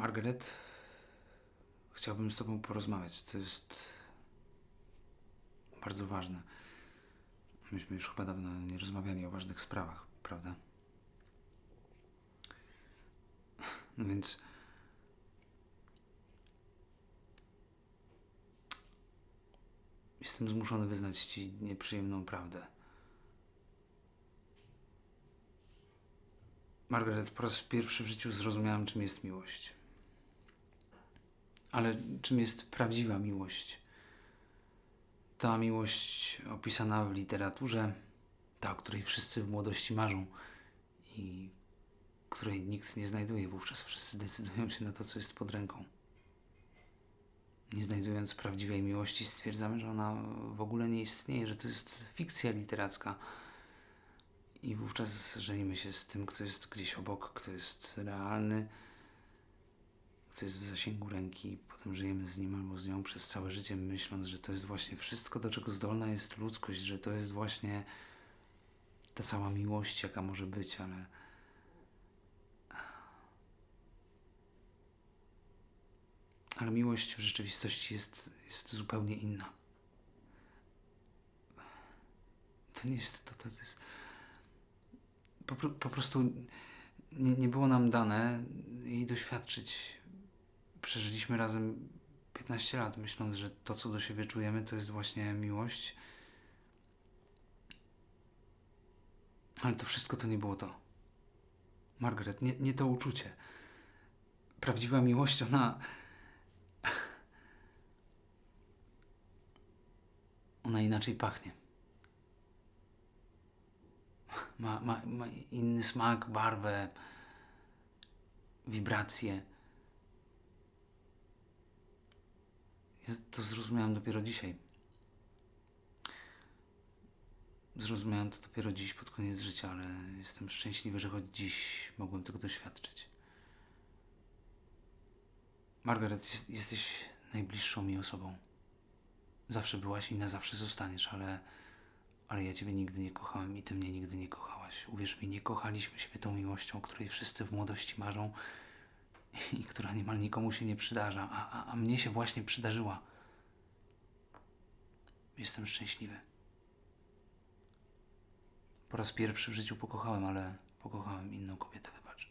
Margaret, chciałbym z Tobą porozmawiać. To jest bardzo ważne. Myśmy już chyba dawno nie rozmawiali o ważnych sprawach, prawda? No więc. Jestem zmuszony wyznać Ci nieprzyjemną prawdę. Margaret, po raz pierwszy w życiu zrozumiałem, czym jest miłość. Ale czym jest prawdziwa miłość? Ta miłość opisana w literaturze, ta, o której wszyscy w młodości marzą i której nikt nie znajduje, wówczas wszyscy decydują się na to, co jest pod ręką. Nie znajdując prawdziwej miłości, stwierdzamy, że ona w ogóle nie istnieje, że to jest fikcja literacka. I wówczas żenimy się z tym, kto jest gdzieś obok, kto jest realny, kto jest w zasięgu ręki. Potem żyjemy z nim albo z nią przez całe życie, myśląc, że to jest właśnie wszystko, do czego zdolna jest ludzkość, że to jest właśnie ta cała miłość, jaka może być, ale. Ale miłość w rzeczywistości jest, jest zupełnie inna. To nie jest to, to, to jest. Po, po prostu nie, nie było nam dane jej doświadczyć. Przeżyliśmy razem 15 lat, myśląc, że to, co do siebie czujemy, to jest właśnie miłość. Ale to wszystko to nie było to. Margaret, nie, nie to uczucie. Prawdziwa miłość, ona. Ona inaczej pachnie. Ma, ma, ma inny smak, barwę, wibracje. Ja to zrozumiałem dopiero dzisiaj. Zrozumiałem to dopiero dziś pod koniec życia, ale jestem szczęśliwy, że choć dziś mogłem tego doświadczyć. Margaret, jest, jesteś najbliższą mi osobą. Zawsze byłaś i na zawsze zostaniesz, ale, ale ja ciebie nigdy nie kochałem i ty mnie nigdy nie kochałaś. Uwierz mi, nie kochaliśmy siebie tą miłością, o której wszyscy w młodości marzą i która niemal nikomu się nie przydarza, a, a, a mnie się właśnie przydarzyła. Jestem szczęśliwy. Po raz pierwszy w życiu pokochałem, ale pokochałem inną kobietę, wybacz.